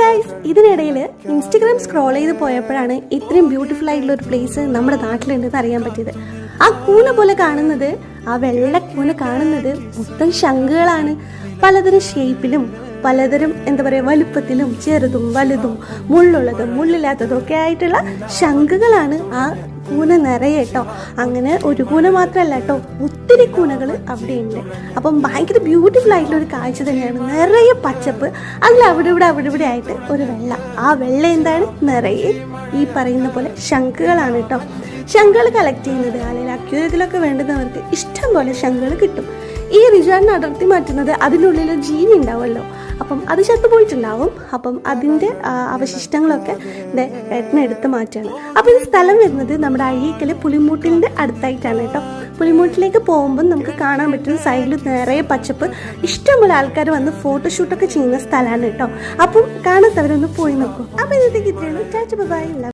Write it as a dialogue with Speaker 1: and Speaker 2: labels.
Speaker 1: Guys ഇതിനിടയിൽ Instagram scroll ചെയ്ത് പോയപ്പോഴാണ് ഇത്രയും ബ്യൂട്ടിഫുൾ ആയിട്ടുള്ള ഒരു പ്ലേസ് നമ്മുടെ നാട്ടിലുണ്ടെന്ന് അറിയാൻ പറ്റിയത്. ആ കൂന പോലെ കാണുന്നത് ആ വെള്ള കൂന കാണുന്നത് മൊത്തം ശംഖുകളാണ്. പലതരം ഷേപ്പിലും പലതരം എന്താ പറയുക വലുപ്പത്തിലും ചെറുതും വലുതും മുള്ളുള്ളതും മുള്ളില്ലാത്തതും ഒക്കെ ആയിട്ടുള്ള ശംഖുകളാണ് ആ കൂന നിറയെ കേട്ടോ. അങ്ങനെ ഒരു കൂന മാത്രമല്ല കേട്ടോ ഒത്തിരി കൂനകൾ അവിടെയുണ്ട്. അപ്പം ഭയങ്കര ബ്യൂട്ടിഫുൾ ആയിട്ടുള്ള ഒരു കാഴ്ച തന്നെയാണ്. നിറയെ പച്ചപ്പ് അതിൽ അവിടെ ഇവിടെ അവിടെ ഇവിടെ ആയിട്ട് ഒരു വെള്ള. ആ വെള്ള എന്താണ്? നിറയെ ഈ പറയുന്ന പോലെ ശംഖുകളാണ് കേട്ടോ. ശംഖുകൾ കളക്ട് ചെയ്യുന്നത്. അല്ലെങ്കിൽ അക്യൂരത്തിലൊക്കെ വേണ്ടുന്നവർക്ക് ഇഷ്ടം പോലെ ശംഖുകൾ കിട്ടും. ഈ റിജാൻ അടർത്തി മാറ്റുന്നത് അതിനുള്ളിൽ ജീവി ഉണ്ടാവുമല്ലോ. അപ്പം അത് ചത്തുപോയിട്ടുണ്ടാവും അപ്പം അതിന്റെ അവശിഷ്ടങ്ങളൊക്കെ ഏട്ടനെ എടുത്ത് മാറ്റുകയാണ്. അപ്പോൾ ഈ സ്ഥലം വരുന്നത് നമ്മുടെ അഴീക്കൽ പുലിമൂട്ടിലിന്റെ അടുത്തായിട്ടാണ് കേട്ടോ. പുലിമൂട്ടിലേക്ക് പോകുമ്പോൾ നമുക്ക് കാണാൻ പറ്റുന്ന സൈഡിൽ നിറയെ പച്ചപ്പ്. ഇഷ്ടമുള്ള ആൾക്കാർ വന്ന് ഫോട്ടോഷൂട്ടൊക്കെ ചെയ്യുന്ന സ്ഥലമാണ് കേട്ടോ. അപ്പം കാണാത്തവരൊന്ന് പോയി നോക്കും. അപ്പം ഇന്നത്തേക്ക് ഇത്രയുള്ളൂ ചാച്ച ബൈ.